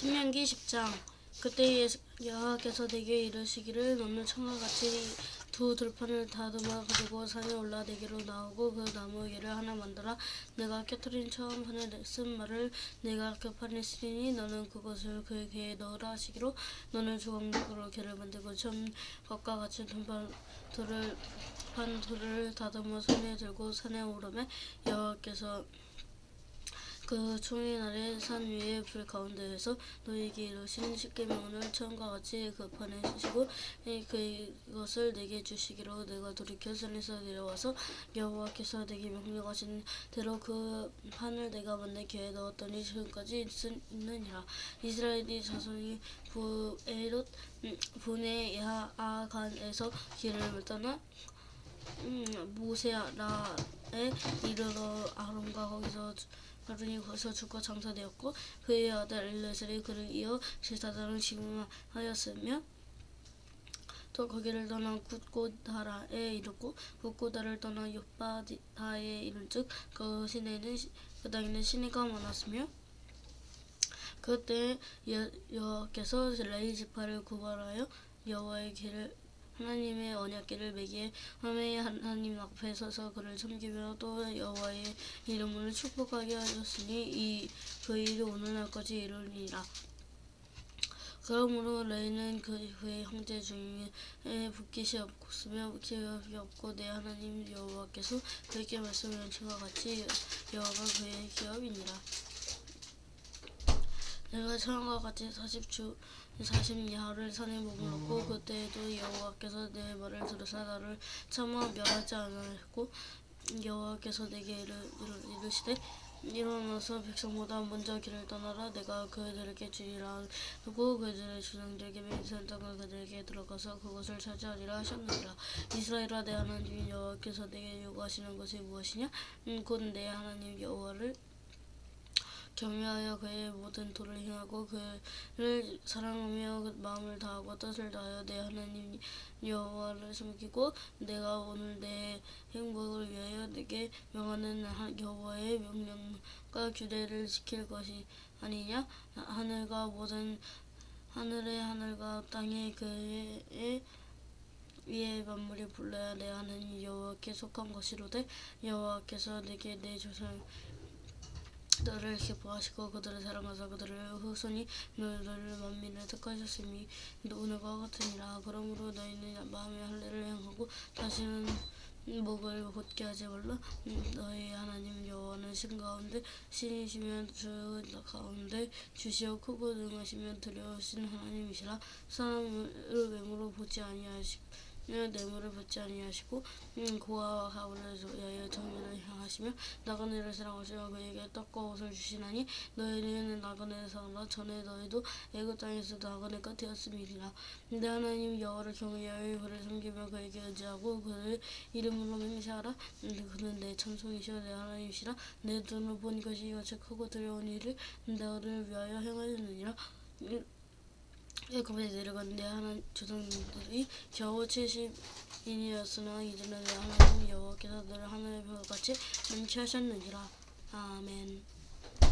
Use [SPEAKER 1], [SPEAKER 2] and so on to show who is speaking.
[SPEAKER 1] 신명기 10장. 그때 예- 여호와께서 내게 이르시기를 너는 청과 같이 두 들판을 다듬어 가지고 산에 올라 내게로 나오고 그 나무 위를 하나 만들어 내가 깨뜨린 처음 판에 쓴 말을 내가 그 판에 쓰리니 너는 그것을 그 개에 넣으라 하시기로 너는 주걱으로 개를 만들고 처음 것과 같이 들판 돌을 판 돌을 다듬어 손에 들고 산에 오르매 여호와께서 그 총의 날에 산 위에 불 가운데에서 너에게 이르신 십계명을 처음과 같이 그 판에 쓰시고 이- 그것을 내게 주시기로 내가 돌이켜 산에서 내려와서 여호와께서 내게 명령하신 대로 그 판을 내가 만든 개에 넣었더니 지금까지 있- 있느니라. 이스라엘이 자손이 부에롯 음, 분의 야아간에서 길을 떠나 음, 모세라에 이르러 아론과 거기서 주- 아론이 거기서 죽고 장사되었고 그의 아들 엘레셀이 그를 이어 제사장을 지금하였으며 또 거기를 떠나 굿고다라에 이르고 굿고다를 떠나 요바다에 이른즉 그 시내는 시- 그 땅에는 시내가 많았으며 그때 여- 여호와께서 레위 지파를 구발하여 여호와의 길을 하나님의 언약궤를 매기에 함에 하나님 앞에 서서 그를 섬기며 또 여호와의 이름을 축복하게 하셨으니 이 그 일이 오늘날까지 이르니라. 그러므로 레이는 그 그의 형제 중에 붓깃이 없으며 기업이 없고 내 하나님 여호와께서 그에게 말씀하신 것과 같이 여호와가 그의 기업이니라. 내가 처음과 같이 40주 40 야를 산에 머물렀고 그때에도 여호와께서 내 말을 들으사 나를 차마 멸하지 않았고 여호와께서 내게 이르, 이르, 이르시되 일어나서 백성보다 먼저 길을 떠나라. 내가 그들에게 주리라. 하고 그들의 주장들에게 맹세한 땅을 그들에게 들어가서 그것을 차지하리라 하셨느니라. 이스라엘아 내 하나님 여호와께서 내게 요구하시는 것이 무엇이냐? 음, 곧내 하나님 여호와를 경외하여 그의 모든 도를 행하고 그를 사랑하며 그 마음을 다하고 뜻을 다하여 내 하나님 여호와를 섬기고 내가 오늘 내 행복을 위하여 내게 명하는 하- 여호와의 명령과 규례를 지킬 것이 아니냐? 하늘과 모든 하늘의 하늘과 땅의 그의 위에 만물이 불러야 내 하나님 여호와께 속한 것이로되 여호와께서 내게 내 조상 너를 기뻐하시고 그들을 사랑하사 그들을 후손이 너희를 만민을 택하셨음이 오늘과 같으니라. 그러므로 너희는 마음의 할례를 행하고 다시는 목을 곧게 하지 말라. 음, 너희 하나님 여호와는 신 가운데 신이시면 주 가운데 주시어 크고 능하시면 두려우신 하나님이시라. 사람을 외모로 보지 아니하시고 뇌물을 받지 아니하시고 음, 고아와 가부를 위하여 정의를 향하시며 나그네를 사랑하시며 그에게 떡과 옷을 주시나니 너희는 나그네를 사랑하라 전에 너희도 애굽 땅에서 나그네가 되었음이니라. 내 하나님 여호와를 경외하여 그를 섬기며 그에게 의지하고 그를 이름으로 맹세하라. 음, 그는 내 찬송이시여 내 하나님이시라. 내 눈을 본 것이 이같이 크고 두려운 일을 너를 위하여 행하였느니라 음, 야곱에 내려간 내 하나님 조상들이 겨우 70인이었으나 이제는 내 하나님 여호와께서 너를 하늘의 별같이 많게 하셨느니라. 아멘